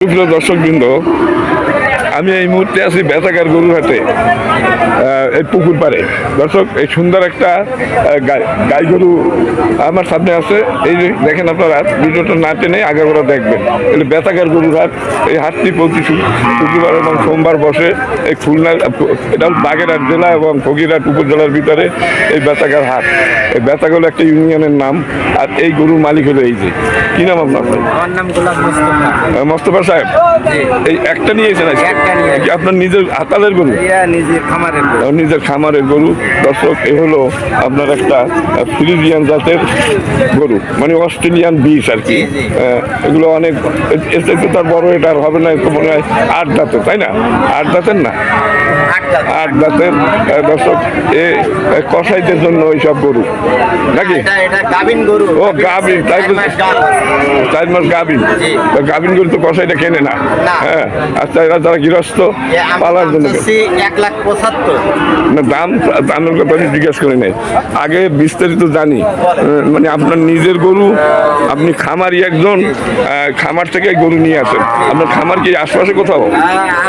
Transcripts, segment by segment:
প্রিয় দর্শকবৃন্দ আমি এই মুহূর্তে আছি বেতাকার গরুহাটে এই পুকুর পাড়ে। দর্শক এই সুন্দর একটা গাই গরু আমার সামনে আছে। এই যে দেখেন আপনারা ভিডিওটা না টেনে আগে করে দেখবেন। এই বেতাকার গরুর হাট এই হাটটি প্রতি শুক্রবার এবং সোমবার বসে এই খুলনা এটা বাগেরহাট জেলা এবং ফকিরহাট উপজেলার ভিতরে এই বেতাকার হাট। এই বেতাক হলো একটা ইউনিয়নের নাম আর এই গরুর মালিক হলো এই যে। কি নাম আপনার? আমার নাম গোলাম মোস্তফা। মোস্তফা সাহেব? এই একটা নিয়েছেন আজকে? একটা আপনার নিজের হাতালের গরু? নিজের খামারের গরু। দর্শক এ হলো আপনার একটা ফ্রিজিয়ান জাতের গরু মানে অস্ট্রেলিয়ান বিষ আর কি। এগুলো অনেক এর থেকে তার বড় এটা আর হবে না তো মনে হয় আট দাঁতের তাই না? আট দাঁতের না? আট দাঁতের। দর্শক এ কসাইদের জন্য ওইসব গরু। নাকি? ও গাভিন তাই চার মাস। গাভিন। গাভিন গরু তো কসাইটা কেনে না। হ্যাঁ আচ্ছা এরা যারা এ পালার জন্য এক লাখ পঁচাত্তর। না দাম দামের কথা আমি জিজ্ঞেস করি নাই। আগে বিস্তারিত জানি। মানে আপনার নিজের গরু আপনি খামারি একজন খামার থেকে গরু নিয়ে আসেন। আপনার খামার কি আশপাশে কোথাও?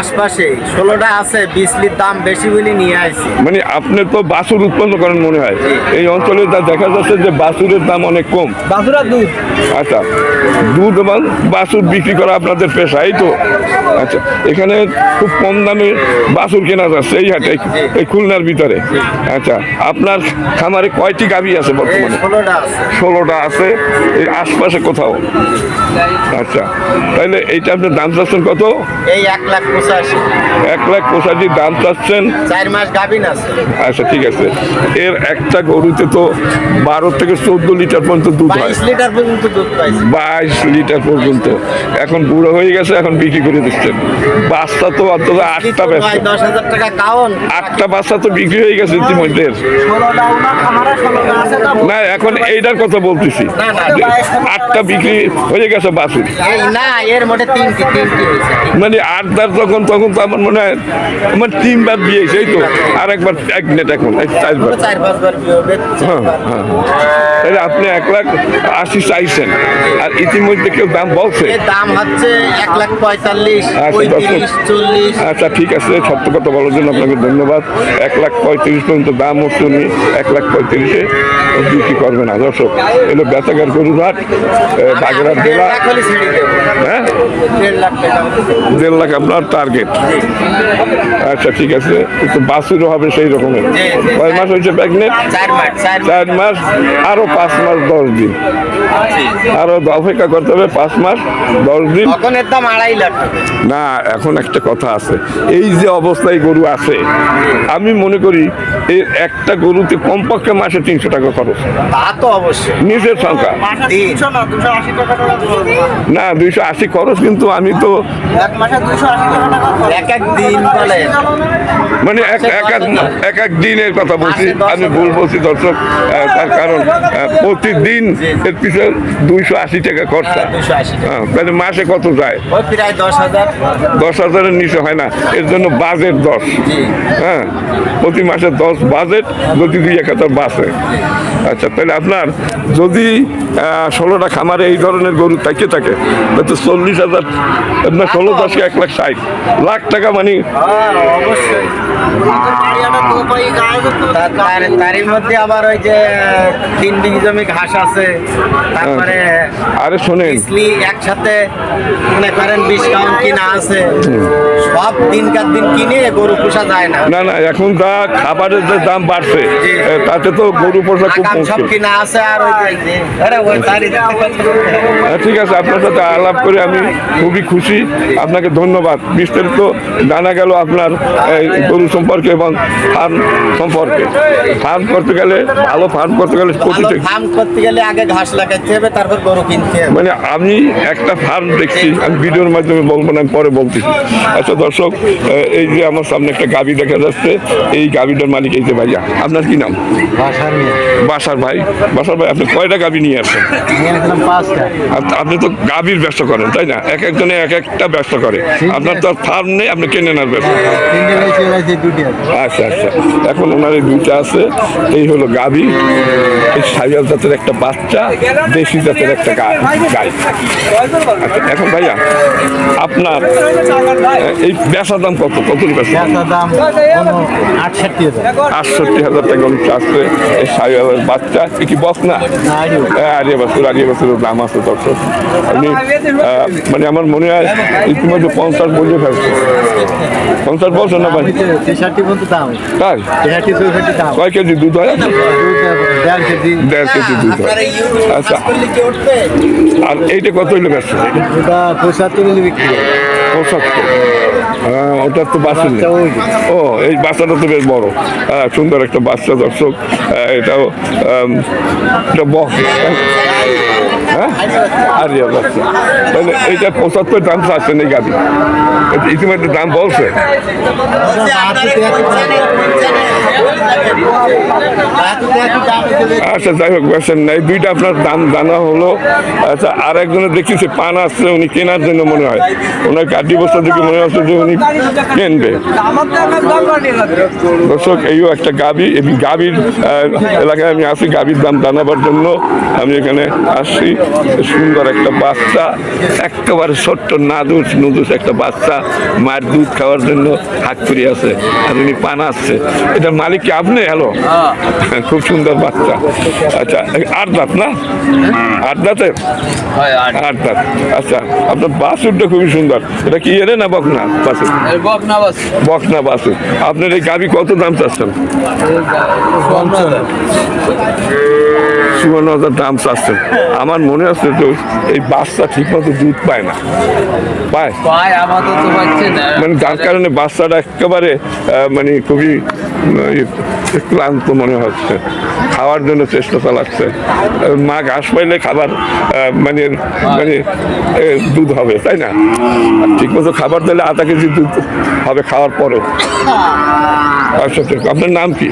আশপাশে। ষোলোটা আছে বিজলির দাম বেশি বলে নিয়ে আসছি মানে আপনি তো বাছুর উৎপন্ন করেন মনে হয়। এই অঞ্চলে যা দেখা যাচ্ছে যে বাছুরের দাম অনেক কম। বাসুরা দুধ। আচ্ছা। দুধ এবং বাছুর বিক্রি করা আপনাদের পেশা এই তো। আচ্ছা এখানে খুব কম দামে বাছুর কেনা যাচ্ছে এই হাটে এই খুলনার ভিতরে। আচ্ছা আপনার খামারে কয়টি গাভী আছে বর্তমানে? ষোলোটা আছে। এই আশপাশে কোথাও? আচ্ছা তাহলে এইটা আপনার দাম চাচ্ছেন কত? এই এক লাখ পঁচাশি। এক লাখ পঁচাশি দাম চাচ্ছেন? চার মাস গাবিন আছে। আচ্ছা ঠিক আছে। এর একটা গরুতে তো বারো থেকে চোদ্দ লিটার পর্যন্ত দুধ হয়। লিটার পর্যন্ত দুধ পাইছি। বাইশ লিটার পর্যন্ত। এখন বুড়ো হয়ে গেছে এখন বিক্রি করে দিচ্ছেন। বাচ্চা তো অন্তত আটটা টাকা আটটা বাচ্চা তো বিক্রি হয়ে গেছে ইতিমধ্যে। না এখন এইটার কথা বলতেছি। আটটা বিক্রি হয়ে গেছে হয়েছে। মানে আটটার তখন তখন তো আমার মনে হয় আমার তিনবার বিয়ে সেই তো। আর একবার এক মিনিট এখন এই চারবার হ্যাঁ হ্যাঁ তাহলে আপনি এক লাখ আশি চাইছেন আর ইতিমধ্যে কেউ দাম বলছে? দাম হচ্ছে এক লাখ পঁয়তাল্লিশ আচ্ছা, ঠিক আছে সত্য কথা বলার জন্য আপনাকে ধন্যবাদ। এক লাখ পঁয়ত্রিশ পর্যন্ত দাম হচ্ছে উনি এক লাখ পঁয়ত্রিশে। বিক্রি করবে না। দর্শক এলো বেতাগার গরুরহাট বাগেরহাট জেলা। হ্যাঁ? দেড় লাখ আপনার টার্গেট আচ্ছা ঠিক আছে কিন্তু বাসুরও হবে সেই রকমের। কয় মাস হয়েছে প্রেগনেন্ট? চার মাস চার মাস। চার মাস আরও পাঁচ মাস দশ দিন। আরও অপেক্ষা করতে হবে পাঁচ মাস দশ দিন। না এখন একটা কথা আছে। এই যে অবস্থায় গরু আছে আমি মনে করি এই একটা গরুতে কমপক্ষে মাসে তিনশো টাকা খরচ। তা তো অবশ্যই। নিজের সংখ্যা। না দুইশো আশি খরচ। কিন্তু আমি তো এক এক দিন বলে মানে এক এক এক- এক এক দিনের কথা বলছি আমি ভুল বলছি দর্শক তার কারণ আহ, প্রতিদিন এর পিছনে দুইশো আশি টাকা খরচা। হ্যাঁ, 280 টাকা। হ্যাঁ, তাহলে মাসে কত যায়? ওই প্রায় দশ হাজার। হাজারের নিচে হয় না। এর জন্য বাজেট দশ। হ্যাঁ? প্রতি মাসে দশ বাজেট যদি দুই এক হাজার বাসে আচ্ছা তাহলে আপনার যদি ষোলোটা খামারে এই ধরনের গরু থাকে থাকে তাতে চল্লিশ হাজার আপনার ষোলো দশকে এক লাখ ষাট। লাখ টাকা মানে হ্যাঁ, তারই মধ্যে আবার ওই যে তিন বিঘি জমি ঘাস আছে। তারপরে আরে শোনেন। একসাথে মনে করেন বিশ কাউন্ট কিনা আছে। সব দিনকার দিন কিনে গরু পোষা যায় না। না না এখন যা খাবারের যে দাম বাড়ছে তাতে তো গরু পোষা খুব সব কিনা আছে আর ঠিক আছে আপনার সাথে আলাপ করে আমি খুবই খুশি। আপনাকে ধন্যবাদ। বিস্তারিত জানা গেল আপনার গরু সম্পর্কে এবং ফার্ম সম্পর্কে। ফার্ম করতে গেলে ভালো ফার্ম করতে গেলে ফার্ম করতে গেলে আগে ঘাস লাগাইতে হবে তারপর গরু কিনতে হবে। মানে আমি একটা ফার্ম দেখছি আমি ভিডিওর মাধ্যমে বলব না পরে বলতেছি। আচ্ছা দর্শক এই যে আমার সামনে একটা গাবি দেখা যাচ্ছে এই গাবিটার মালিক এই যে ভাইয়া। আপনার কি নাম? বাসার ভাই। বাসার ভাই আপনি কয়টা গাবি নিয়ে পাঁচটা। আপ- আপনি তো গাভীর ব্যবসা করেন তাই না? এক একজনে এক একটা ব্যবসা করে। আপনার তো ফার্ম নেই আপনি কিনে ব্যবসা? দুটি আছে। আচ্ছা আচ্ছা। এখন ওনার এই দুইটা আছে এই হলো গাভী এই সাইয়াল জাতের একটা বাচ্চা দেশি জাতের একটা গাই। আচ্ছা এখন ভাইয়া আপনার এই বেচার দাম কত? কত আটষট্টি হাজার। টাকা আসছে। এই সাইয়ালের বাচ্চা। এ কি বস না। হ্যাঁ, আড়িয়া বছর আড়িয়া বছরের দাম আছে দর্শক। আপনি মানে আমার মনে হয় ইতিমধ্যে পঞ্চাশ বলে ফেলছে। পঞ্চাশ বলছে না ভাই? তাই? কয় কেজি দুধ হয়? দেড় কেজি। দুধ হয়। আচ্ছা। আর এইটা কত হইল ব্যবসা পঁচাত্তর বিক্রি হয়। পঁচাত্তর হ্যাঁ ওটার তো বাসা বাচ্চা ও এই বাচ্চাটা তো বেশ বড়। হ্যাঁ সুন্দর একটা বাচ্চা দর্শক। এটাও আম, এটা বক হ্যাঁ আর ইয়া বাচ্চা তাহলে এইটা পঁচাত্তর দাম চাচ্ছেন এই গাড়ি ইতিমধ্যে দাম বলছে। আচ্ছা যাই হোক বেছেন নাই। দুইটা আপনার দাম জানা হলো। আচ্ছা আর একজনের দেখতেছি, পান আসছে, উনি কেনার জন্য মনে হয়। ওনার কাটি বস্তা দেখে মনে হচ্ছে যে উনি কিনবে। দর্শক, এইও একটা গাবি। এই গাবির এলাকায় আমি আসি গাবির দাম জানাবার জন্য। আমি এখানে আসছি। সুন্দর একটা বাচ্চা একেবারে ছোট্ট নাদুস নুদুস একটা বাচ্চা মায়ের দুধ খাওয়ার জন্য হাত করে আছে আর উনি পান আসছে এটার মালিক কি আপনি? হ্যালো খুব সুন্দর বাচ্চা। আচ্ছা আট দাঁত না? আট দাঁতের আট। দাঁত আচ্ছা আপনার বাসুরটা খুবই সুন্দর। এটা কি এনে না বকনা বাসুর বকনা বাসুর আপনার এই গাবি কত দাম চাচ্ছেন? চুয়ান্ন হাজার দাম চাচ্ছেন আমার মনে হচ্ছে তো এই বাচ্চা ঠিক মতো দুধ পায় না। পায়? মানে যার কারণে বাচ্চাটা একেবারে মানে খুবই ক্লান্ত মনে হচ্ছে। খাওয়ার জন্য চেষ্টা চালাচ্ছে। মা ঘাস পাইলে খাবার মানে মানে দুধ হবে তাই না? ঠিক মতো খাবার দিলে আধা কেজি দুধ হবে খাওয়ার পরেও। আচ্ছা ঠিক। আপনার নাম কি?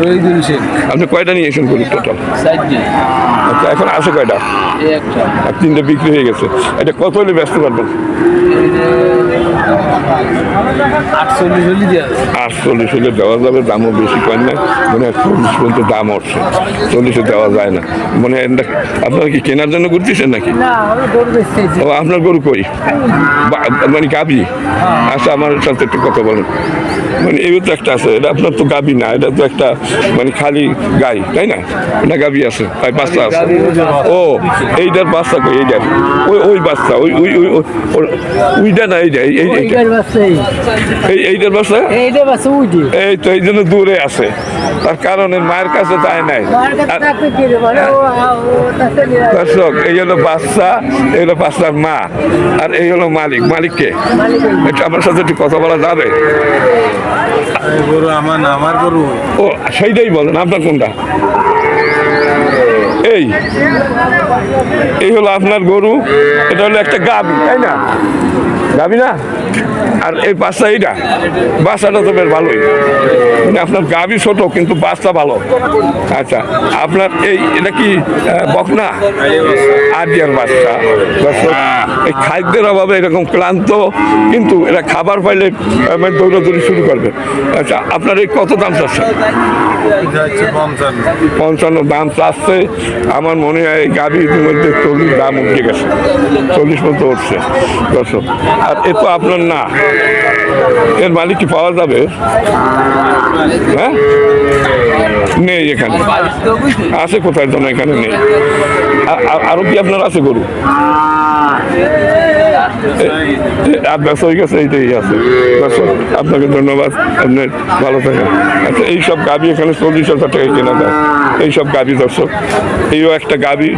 রহিদুল শেখ। আপনি কয়টা নিয়ে এসেছেন টোটাল? আচ্ছা এখন আছে কয়টা? আর তিনটে বিক্রি হয়ে গেছে। এটা কত হলে ব্যস্ত পারবেন? আটচল্লিশ হলি দেওয়া যাবে। দামও বেশি করেন না। মানে চল্লিশ পর্যন্ত দাম উঠছে চল্লিশে দেওয়া যায় না। মানে এটা- আপনারা কি কেনার জন্য ঘুরতেছেন নাকি? ও আপনার গরু কই? মানে গাবি? আচ্ছা আমার সাথে একটু কথা বলেন। মানে এই তো একটা আছে এটা আপনার তো গাবি না এটা তো একটা মানে খালি গাই তাই না? না গাবি আছে তাই বাচ্চা আছে। ও এইটার বাচ্চা কই এইটার? ওই ওই বাচ্চা ওই ওই ওই ওইটা না এইটা এই- এই এইটা। এইটার বাচ্চা? এই তো এই জন্য দূরে আছে। তার কারণ এর মায়ের কাছে তাই নাই। আর দর্শক এই হলো বাচ্চা এই হলো বাচ্চার মা আর এই হলো মালিক। মালিককে এটা আমার সাথে একটু কথা বলা যাবে? গরু আমার না আমার গরু। ও সেইটাই বলেন আপনার কোনটা? এই এই হলো আপনার গরু এটা হলো একটা গাবি তাই না? গাবি না? আর এই বাচ্চা এইটা। বাচ্চাটা তো বেশ ভালোই। মানে আপনার গাবি ছোট কিন্তু বাচ্চা ভালো। আচ্ছা আপনার এই এটা কি বকনা? আদিয়ার বাচ্চা দর্শক এই খাদ্যের অভাবে এরকম ক্লান্ত কিন্তু এরা খাবার পাইলে মানে দৌড়াদৌড়ি শুরু করবে। আচ্ছা আপনার এই কত দাম চাচ্ছেন? পঞ্চান্ন। দাম চাচ্ছে। আমার মনে হয় এই গাড়ির মধ্যে চল্লিশ দাম উঠে গেছে। চল্লিশ মতো উঠছে। দর্শক আর এ তো আপনার না। এর মালিক কি পাওয়া যাবে? হ্যাঁ? নেই এখানে। আছে কোথায় যেন এখানে নেই। আরও কি আপনার আছে গরু? আর ব্যবসা হয়ে গেছে, এইটাই আছে। আপনাকে ধন্যবাদ। আপনার ভালো থাকেন। আচ্ছা এইসব গাবি এখানে চল্লিশ হাজার টাকায় কেনা যায়। এইসব গাবি দর্শক। এইও একটা গাবি।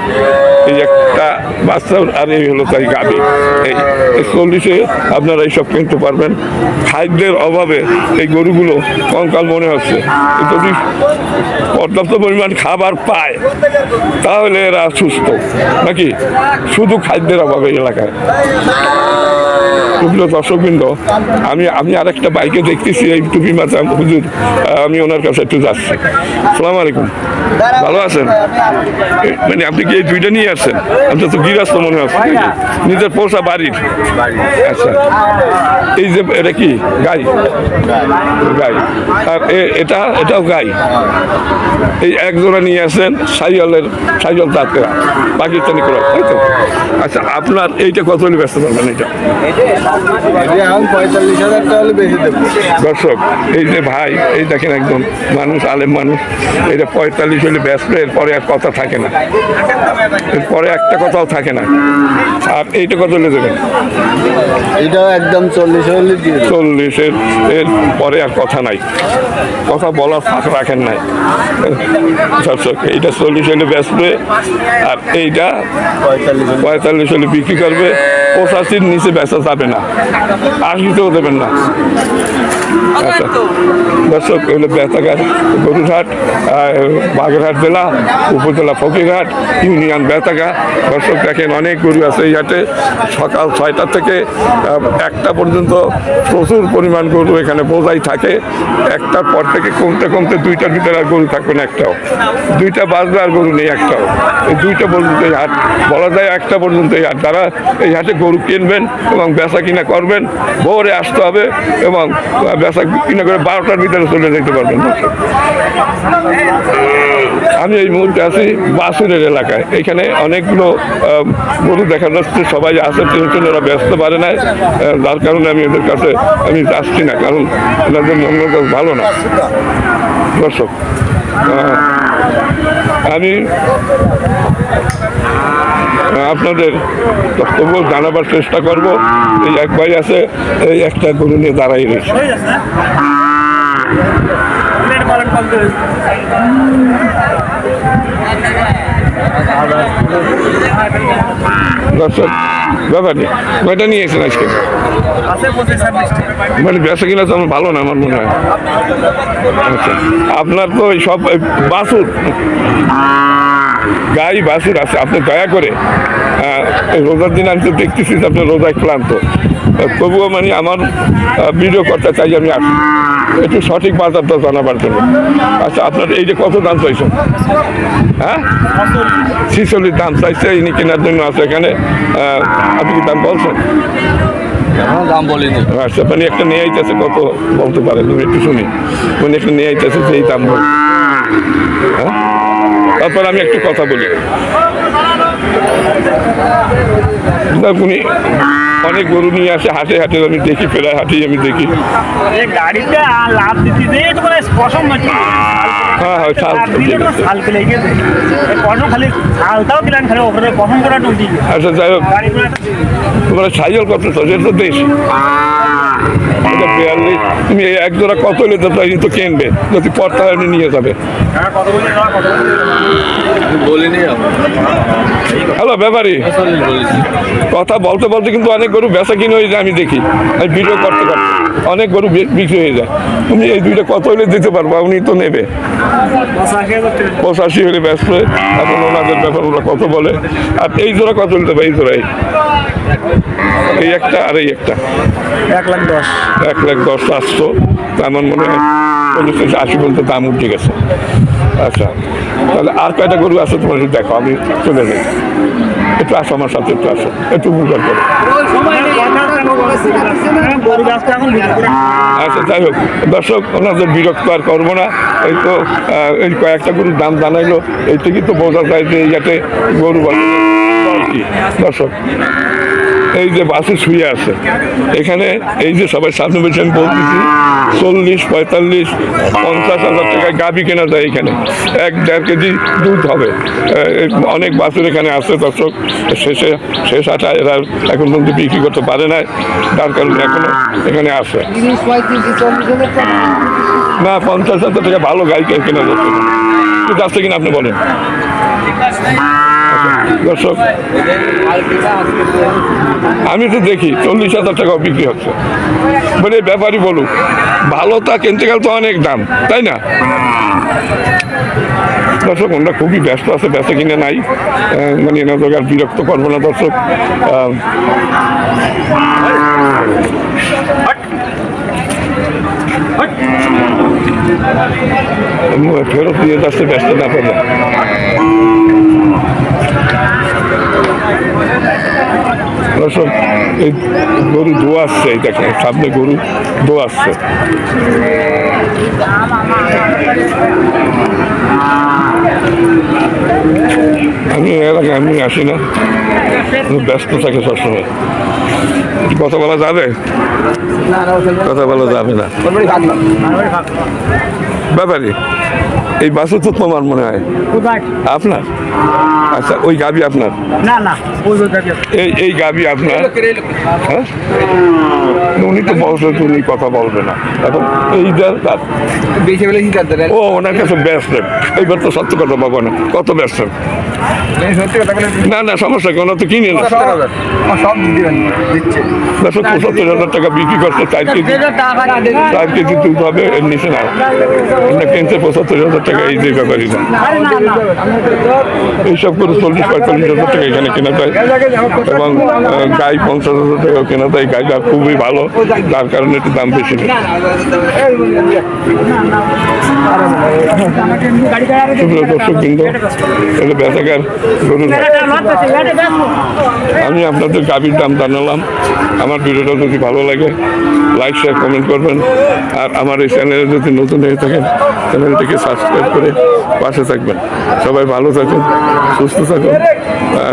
এই একটা বাচ্চা আর এই হলো তাই গাবি। এই চল্লিশে আপনারা এইসব কিনতে পারবেন। খাদ্যের অভাবে এই গরুগুলো কঙ্কাল মনে হচ্ছে। যদি পর্যাপ্ত পরিমাণ খাবার পায়, তাহলে এরা সুস্থ। নাকি? শুধু খাদ্যের অভাবে এলাকায়। সুপ্রিয় দর্শকবৃন্দ, আমি আমি আরেকটা বাইকে দেখতেছি, এই টুপি মাথা হুজুর আমি ওনার কাছে একটু যাচ্ছি। সালাম আলাইকুম। ভালো আছেন? মানে আপনি কি এই দুইটা নিয়ে আসছেন? আপনার তো গৃহস্থ মনে হচ্ছে নাকি? নিজের পোষা বাড়ির। আচ্ছা। এই যে এটা কি? গাই। গাই। আর এটা? এটাও গাই। এই এক জোড়া নিয়ে আসেন সাইজলের সাইজল তাঁতরা পাকিস্তানি ক্রস তাই তো? আচ্ছা আপনার এইটা কত হলে ব্যস্ত পারবেন এটা দর্শক এই যে ভাই এই দেখেন একজন মানুষ আলেম মানুষ। এটা পঁয়তাল্লিশ হলে ব্যস্ত এরপরে আর কথা থাকে না। এরপরে একটা কথাও থাকে না। আর এইটা কত হলে দেবেন? এটাও একদম চল্লিশ চল্লিশের এর পরে আর কথা নাই। কথা বলার ফাঁক রাখেন নাই। এইটা চল্লিশ হলে বেচবে আর এইটা পঁয়তাল্লিশ পঁয়তাল্লিশ হলে বিক্রি করবে। পঁচাশির নিচে বেচা যাবে না। আশিতেও দেবেন না। আচ্ছা। দর্শক হলো বেতাঘাট গরুরহাট আহ, বাগেরহাট জেলা, উপজেলা ফকিরহাট ইউনিয়ন বেতাঘা দর্শক দেখেন, অনেক গরু আছে এই হাটে। সকাল ছয়টা থেকে একটা পর্যন্ত প্রচুর পরিমাণ গরু এখানে বোঝাই থাকে। একটার পর থেকে কমতে কমতে দুইটার ভিতরে আর গরু থাকবে না একটাও। দুইটা বাজবে আর গরু নেই একটাও। এই দুইটা পর্যন্ত এই হাট, বলা যায় একটা পর্যন্ত এই হাট। তারা এই হাটে গরু কিনবেন এবং বেচা কিনা করবেন, ভোরে আসতে হবে এবং বেচা কিনা করে বারোটার ভিতরে চলে যেতে পারবেন। আমি এই মুহূর্তে আছি বাসুরের এলাকায়। এখানে অনেকগুলো গরু দেখা যাচ্ছে, সবাই আসে টেনশন ওরা ব্যস্ত, পারে না যার কারণে আমি ওদের কাছে, আমি যাচ্ছি না, কারণ ওনাদের মন ভালো না। দর্শক আমি আপনাদের তবুও জানাবার চেষ্টা করব। এই এক ভাই আছে, এই একটা গরু নিয়ে দাঁড়াই রয়েছে। দর্শক নেই কয়টা নিয়ে এসেছেন আজকে? মানে বেচা কিনা তো আমার ভালো না আমার মনে হয়। আচ্ছা আপনার তো ওই সব বাছুর। গাই বাছুর আছে আপনি দয়া করে রোজার দিন আমি তো দেখতেছি যে আপনার রোজায় ক্লান্ত। তবুও মানে আমার ভিডিও করতে চাই আমি আসি। একটু সঠিক বাজারটা জানাবার জন্য। আচ্ছা আপনার এই যে কত দাম চাইছেন? হ্যাঁ? ছিচল্লিশ দাম চাইছে ইনি কেনার জন্য আছে এখানে। আপনি কি দাম বলছেন? এখনও দাম বলিনি। আচ্ছা মানে একটা নিয়ে আইতেছে কত বলতে পারেন? আমি একটু শুনি। মানে একটা নিয়ে আইতেছে সেই দাম বল হ্যাঁ? তারপর আমি একটু কথা বলি। দেখুন অনেক গরু নিয়ে আসে হাটে হাটে আমি দেখি প্রায় হাটেই আমি দেখি। এই গাড়িতে লাভ দিতে দিয়ে তো মানে পছন্দ হ্যাঁ হ্যাঁ ছাল পেলে খালি দিলেন খালি ওপরে পছন্দ করা আচ্ছা যাই হোক। তোমরা সাইকেল কত তো? দেশ। এটা বিয়াল্লিশ। তুমি এই এক জোড়া কত নিতে চাই তো কিনবে? যদি পড়তে আপনি নিয়ে যাবে। হ্যাঁ বলিনি হ্যালো ব্যাপারী। কথা বলতে বলতে কিন্তু অনেক গরু বেচা কিনে হয়ে যায় আমি দেখি। আমি ভিডিও করতে করতে। অনেক গরু বিক্রি হয়ে যায়। তুমি এই দুইটা কত হলে দিতে পারব? উনি তো নেবে। পঁচাশি। পঁচাশি হলে ব্যস্ত এখন ওনাদের ব্যাপার ওরা কত বলে? আর এই জোড়া কত হলে দেবে? এই জোড়াই। এই একটা আর এই একটা। এক লাখ দশ। এক লাখ দশ সাতশো আমার মনে হয় আশি পর্যন্ত দাম উঠে গেছে। আচ্ছা। তাহলে আর কয়টা গরু আছে তোমার দেখো আমি চলে যাই। একটু আসো, আমার সাথে একটু আসো। একটু উপকার করো আচ্ছা যাই হোক। দর্শক, ওনাদের বিরক্ত আর করব না। এই তো এই কয়েকটা গরুর দাম জানাইলো। এই থেকেই তো বোঝা যায় যে ইয়াতে যাতে গরু দর্শক এই যে বাসে শুয়ে আছে। এখানে এই যে সবাই সামনে বসে আমি বলতেছি, চল্লিশ, পঁয়তাল্লিশ, পঞ্চাশ হাজার টাকায় গাবি কেনা যায় এখানে। এক দেড় কেজি দুধ হবে। অনেক বাছুর এখানে আছে দর্শক। শেষে, শেষ আটা এরা এখন পর্যন্ত বিক্রি করতে পারে না তার কারণে এখনও এখানে টাকা না, পঞ্চাশ হাজার টাকা ভালো গাড়ি কেনা যাচ্ছে যাচ্ছে কিনা আপনি বলেন। দর্শক আমি তো দেখি, চল্লিশ হাজার টাকাও বিক্রি হচ্ছে। বলে ব্যাপারই বলুক, ভালো তা কিনতে গেলে তো অনেক দাম, তাই না? দর্শক, আমরা খুবই ব্যস্ত আছে, ব্যস্ত কিনে নাই। মানে এনাদের আর বিরক্ত করব না, দর্শক। ফেরত নিয়ে যাচ্ছে, ব্যস্ত না পেলে দর্শক এই গরু দোয়াচ্ছে এই দেখেন সামনে গরু দোয়াচ্ছে আমি এলাকায় আমি আসি না ব্যস্ত থাকে সবসময়। কথা বলা যাবে? কথা বলা যাবে না। ব্যাপারে এই বাসে তো তোমার মনে হয়। আপনার? আচ্ছা ওই গাবি আপনার? না না ওই ওই গাড়ি এই এই গাবি আপনার? হ্যাঁ? উনি তো বলছে যে উনি কথা বলবে না। এখন এই ও ওনার কাছে ব্যস্ত। এইবার তো সত্য কথা পাবো না। কত ব্যস্ত? সত্যি কথা বলে না না সমস্যা কোনো তো কিনে না। পঁচাত্তর হাজার। টাকা বিক্রি করতে চার কেজি। চার কেজি দুধ হবে এর নিচে না। কিনছে পঁচাত্তর হাজার টাকা এই যে ব্যাপারই না। এইসব করে চল্লিশ পঁয়তাল্লিশ হাজার টাকা এখানে কেনা যায়। এবং গাই পঞ্চাশ হাজার টাকা কেনা যায়। গাইটা খুবই ভালো। যার কারণে একটু দাম বেশি নেই। দর্শক এটা বেচাকার আমি আপনাদের গাভীর দাম জানালাম। আমার ভিডিওটা যদি ভালো লাগে লাইক শেয়ার কমেন্ট করবেন। আর আমার এই চ্যানেলে যদি নতুন হয়ে থাকেন চ্যানেলটিকে সাবস্ক্রাইব করে পাশে থাকবেন। সবাই ভালো থাকুন সুস্থ থাকুন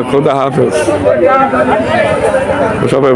খোদা হাফেজ। সবাই